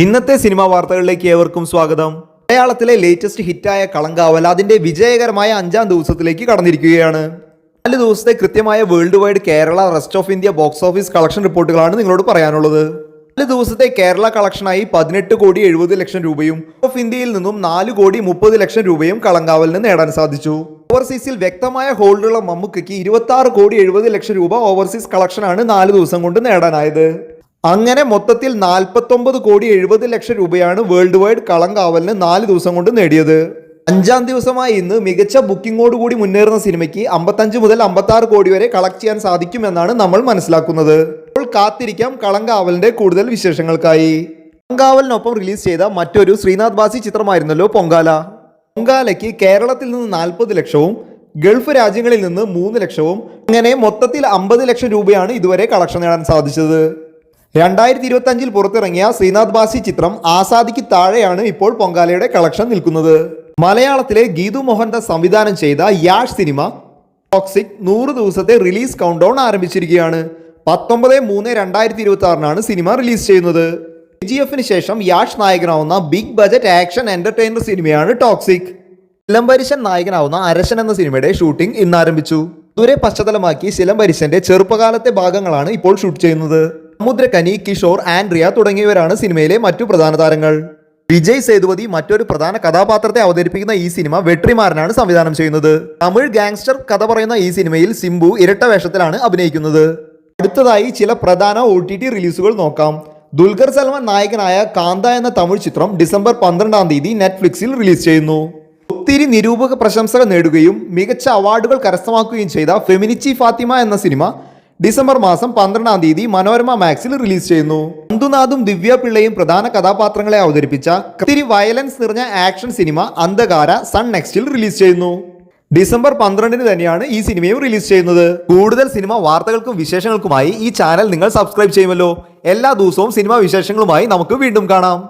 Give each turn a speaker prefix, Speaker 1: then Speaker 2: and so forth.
Speaker 1: ഇന്നത്തെ സിനിമാ വാർത്തകളിലേക്ക് ഏവർക്കും സ്വാഗതം. മലയാളത്തിലെ ലേറ്റസ്റ്റ് ഹിറ്റായ കളങ്കാവൽ അതിന്റെ വിജയകരമായ അഞ്ചാം ദിവസത്തിലേക്ക് കടന്നിരിക്കുകയാണ്. നാല് ദിവസത്തെ കൃത്യമായ world wide Kerala rest of India box office collection റിപ്പോർട്ടുകളാണ് നിങ്ങളോട് പറയാനുള്ളത്. നാല് ദിവസത്തെ കേരള കളക്ഷനായി പതിനെട്ട് കോടി എഴുപത് ലക്ഷം രൂപയും ഓഫ് ഇന്ത്യയിൽ നിന്നും നാല് കോടി മുപ്പത് ലക്ഷം രൂപയും കളങ്കാവലിന് നേടാൻ സാധിച്ചു. ഓവർസീസിൽ വ്യക്തമായ ഹോൾഡുള്ള മമ്മുക്കയ്ക്ക് ഇരുപത്തി കോടി എഴുപത് ലക്ഷം രൂപ ഓവർസീസ് കളക്ഷനാണ് നാല് ദിവസം കൊണ്ട് നേടാനായത്. അങ്ങനെ മൊത്തത്തിൽ നാൽപ്പത്തൊമ്പത് കോടി എഴുപത് ലക്ഷം രൂപയാണ് വേൾഡ് വൈഡ് കളങ്കാവലിന് നാല് ദിവസം കൊണ്ട് നേടിയത്. അഞ്ചാം ദിവസമായി ഇന്ന് മികച്ച ബുക്കിംഗോട് കൂടി മുന്നേറുന്ന സിനിമയ്ക്ക് അമ്പത്തഞ്ച് മുതൽ അമ്പത്തി ആറ് കോടി വരെ കളക്ട് ചെയ്യാൻ സാധിക്കുമെന്നാണ് നമ്മൾ മനസ്സിലാക്കുന്നത്. ഇപ്പോൾ കാത്തിരിക്കാം കളങ്കാവലിന്റെ കൂടുതൽ വിശേഷങ്ങൾക്കായി. കളങ്കാവലിനൊപ്പം റിലീസ് ചെയ്ത മറ്റൊരു ശ്രീനാഥ് ബാസി ചിത്രമായിരുന്നല്ലോ പൊങ്കാല. പൊങ്കാലയ്ക്ക് കേരളത്തിൽ നിന്ന് നാൽപ്പത് ലക്ഷവും ഗൾഫ് രാജ്യങ്ങളിൽ നിന്ന് മൂന്ന് ലക്ഷവും അങ്ങനെ മൊത്തത്തിൽ അമ്പത് ലക്ഷം രൂപയാണ് ഇതുവരെ കളക്ഷൻ നേടാൻ സാധിച്ചത്. രണ്ടായിരത്തി ഇരുപത്തി അഞ്ചിൽ പുറത്തിറങ്ങിയ ശ്രീനാഥ് ബാസി ചിത്രം ആസാദിക്ക് താഴെയാണ് ഇപ്പോൾ പൊങ്കാലയുടെ കളക്ഷൻ നിൽക്കുന്നത്. മലയാളത്തിലെ ഗീതു മോഹൻദാസ് സംവിധാനം ചെയ്ത യാഷ് സിനിമ ടോക്സിക് നൂറ് ദിവസത്തെ റിലീസ് കൗണ്ട് ഡൗൺ ആരംഭിച്ചിരിക്കുകയാണ്. പത്തൊമ്പത് മൂന്ന് രണ്ടായിരത്തി ഇരുപത്തി ആറിനാണ് സിനിമ റിലീസ് ചെയ്യുന്നത്. ജി എഫിന് ശേഷം യാഷ് നായകനാവുന്ന ബിഗ് ബജറ്റ് ആക്ഷൻ എന്റർടൈനർ സിനിമയാണ് ടോക്സിക്. ശിലംബരിശൻ നായകനാവുന്ന അരശൻ എന്ന സിനിമയുടെ ഷൂട്ടിംഗ് ഇന്ന് ആരംഭിച്ചു ദൂരെ പശ്ചാത്തലമാക്കി ശിലംബരിശന്റെ ചെറുപ്പകാലത്തെ ഭാഗങ്ങളാണ് ഇപ്പോൾ ഷൂട്ട് ചെയ്യുന്നത്. സമുദ്രകനി കിഷോർ ആൻഡ്രിയ തുടങ്ങിയവരാണ് സിനിമയിലെ മറ്റു പ്രധാന താരങ്ങൾ. വിജയ് സേതുപതി മറ്റൊരു പ്രധാന കഥാപാത്രത്തെ അവതരിപ്പിക്കുന്ന ഈ സിനിമ വെട്രിമാരനാണ് സംവിധാനം ചെയ്യുന്നത്. തമിഴ് ഗാങ്സ്റ്റർ കഥ പറയുന്ന ഈ സിനിമയിൽ സിംബു ഇരട്ട വേഷത്തിലാണ് അഭിനയിക്കുന്നത്. അടുത്തതായി ചില പ്രധാന ഒ ടി ടി റിലീസുകൾ നോക്കാം. ദുൽഖർ സൽമാൻ നായകനായ കാന്ത എന്ന തമിഴ് ചിത്രം ഡിസംബർ പന്ത്രണ്ടാം തീയതി നെറ്റ്ഫ്ലിക്സിൽ റിലീസ് ചെയ്യുന്നു. ഒത്തിരി നിരൂപക പ്രശംസകൾ നേടുകയും മികച്ച അവാർഡുകൾ കരസ്ഥമാക്കുകയും ചെയ്ത ഫെമിനിച്ചി ഫാത്തിമ എന്ന സിനിമ ഡിസംബർ മാസം പന്ത്രണ്ടാം തീയതി മനോരമ മാക്സിൽ റിലീസ് ചെയ്യുന്നു. അന്തുനാഥും ദിവ്യ പിള്ളയും പ്രധാന കഥാപാത്രങ്ങളെ അവതരിപ്പിച്ച ഒത്തിരി വയലൻസ് നിറഞ്ഞ ആക്ഷൻ സിനിമ അന്ധകാര സൺ നെക്സ്റ്റിൽ റിലീസ് ചെയ്യുന്നു. ഡിസംബർ പന്ത്രണ്ടിന് തന്നെയാണ് ഈ സിനിമയും റിലീസ് ചെയ്യുന്നത്. കൂടുതൽ സിനിമ വാർത്തകൾക്കും വിശേഷങ്ങൾക്കുമായി ഈ ചാനൽ നിങ്ങൾ സബ്സ്ക്രൈബ് ചെയ്യുമല്ലോ. എല്ലാ ദിവസവും സിനിമാ വിശേഷങ്ങളുമായി നമുക്ക് വീണ്ടും കാണാം.